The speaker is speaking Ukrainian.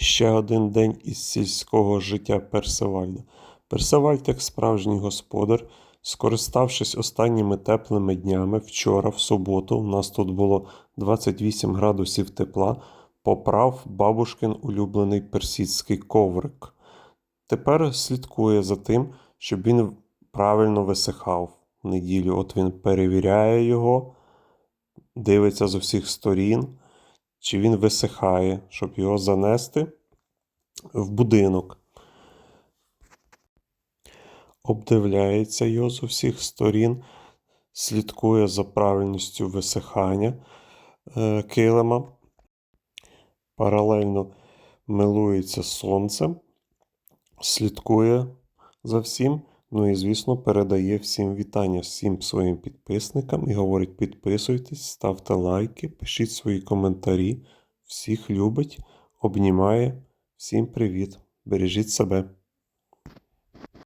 Ще один день із сільського життя Персевальда. Персевальд, як справжній господар, скориставшись останніми теплими днями, вчора, в суботу, у нас тут було 28 градусів тепла, поправ бабушкин улюблений персидський коврик. Тепер слідкує за тим, щоб він правильно висихав в неділю. От він перевіряє його, дивиться з усіх сторін, чи він висихає, щоб його занести в будинок. Обдивляється його з усіх сторін, слідкує за правильністю висихання е, килима, паралельно милується сонцем, слідкує за всім. Ну і, звісно, передає всім вітання всім своїм підписникам і говорить: підписуйтесь, ставте лайки, пишіть свої коментарі. Всіх любить, обнімає. Всім привіт! Бережіть себе!